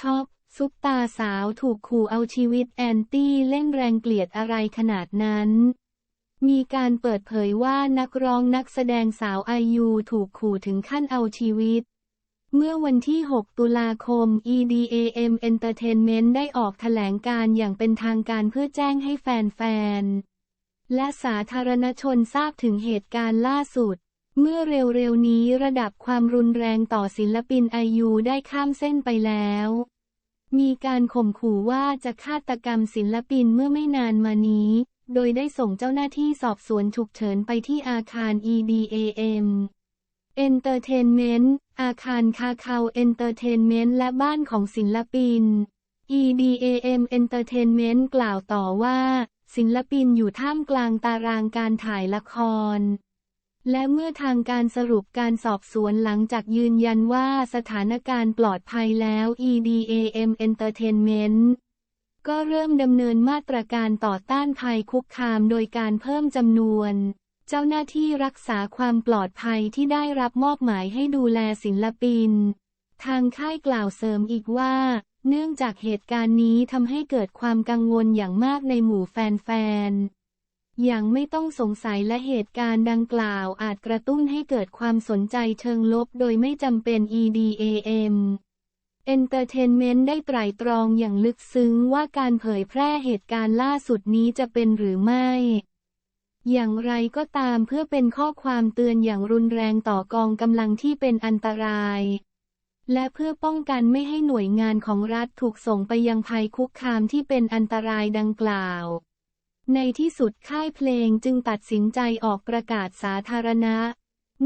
ช็อกซุปตาสาวถูกขู่เอาชีวิตแอนตี้เล่นแรงเกลียดอะไรขนาดนั้น มีการเปิดเผยว่านักร้องนักแสดงสาวไอยูถูกขู่ถึงขั้นเอาชีวิต เมื่อวันที่ 6 ตุลาคม EDAM Entertainment ได้ออกแถลงการอย่างเป็นทางการเพื่อแจ้งให้แฟนๆ และสาธารณชนทราบถึงเหตุการณ์ล่าสุดเมื่อเร็วๆนี้ระดับความรุนแรงต่อศิลปินไอยูได้ข้ามเส้นไปแล้ว มีการข่มขู่ว่าจะฆาตกรรมศิลปินเมื่อไม่นานมานี้ โดยได้ส่งเจ้าหน้าที่สอบสวนฉุกเฉินไปที่อาคาร EDAM Entertainment อาคารคาคาว Entertainment และบ้านของศิลปิน EDAM Entertainment กล่าวต่อว่า ศิลปินอยู่ท่ามกลางตารางการถ่ายละคร และเมื่อทางการสรุปการสอบสวนหลังจากยืนยันว่าสถานการณ์ปลอดภัยแล้ว EDAM Entertainment ก็เริ่มดำเนินมาตรการต่อต้านภัยคุกคามโดยการเพิ่มจำนวน เจ้าหน้าที่รักษาความปลอดภัยที่ได้รับมอบหมายให้ดูแลศิลปิน ทางค่ายกล่าวเสริมอีกว่า เนื่องจากเหตุการณ์นี้ทำให้เกิดความกังวลอย่างมากในหมู่แฟนๆ อย่างไม่ต้องสงสัยและเหตุการณ์ดังกล่าวอาจกระตุ้นให้เกิดความสนใจเชิงลบโดยไม่จำเป็น EDAM Entertainment ได้ไตร่ตรองอย่างลึกซึ้งว่าการเผยแพร่เหตุการณ์ล่าสุดนี้จะเป็นหรือไม่ อย่างไรก็ตามเพื่อเป็นข้อความเตือนอย่างรุนแรงต่อกองกำลังที่เป็นอันตราย และเพื่อป้องกันไม่ให้หน่วยงานของรัฐถูกส่งไปยังภัยคุกคามที่เป็นอันตรายดังกล่าว ในที่สุดค่ายเพลงจึงตัดสินใจออกประกาศสาธารณะ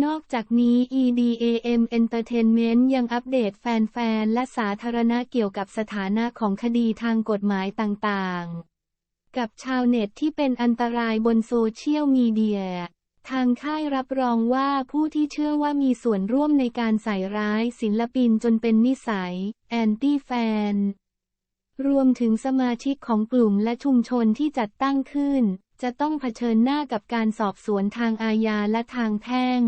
นอกจากนี้ EDAM Entertainment ยังอัปเดตแฟนๆ และสาธารณะเกี่ยวกับสถานะของคดีทางกฎหมายต่างๆ กับชาวเน็ตที่เป็นอันตรายบนโซเชียลมีเดีย ทางค่ายรับรองว่าผู้ที่เชื่อว่ามีส่วนร่วมในการใส่ร้ายศิลปินจนเป็นนิสัย แอนตี้แฟน รวมถึงสมาชิกของกลุ่มและชุมชนที่จัดตั้งขึ้น จะต้องเผชิญหน้ากับการสอบสวนทางอาญาและทางแพ่ง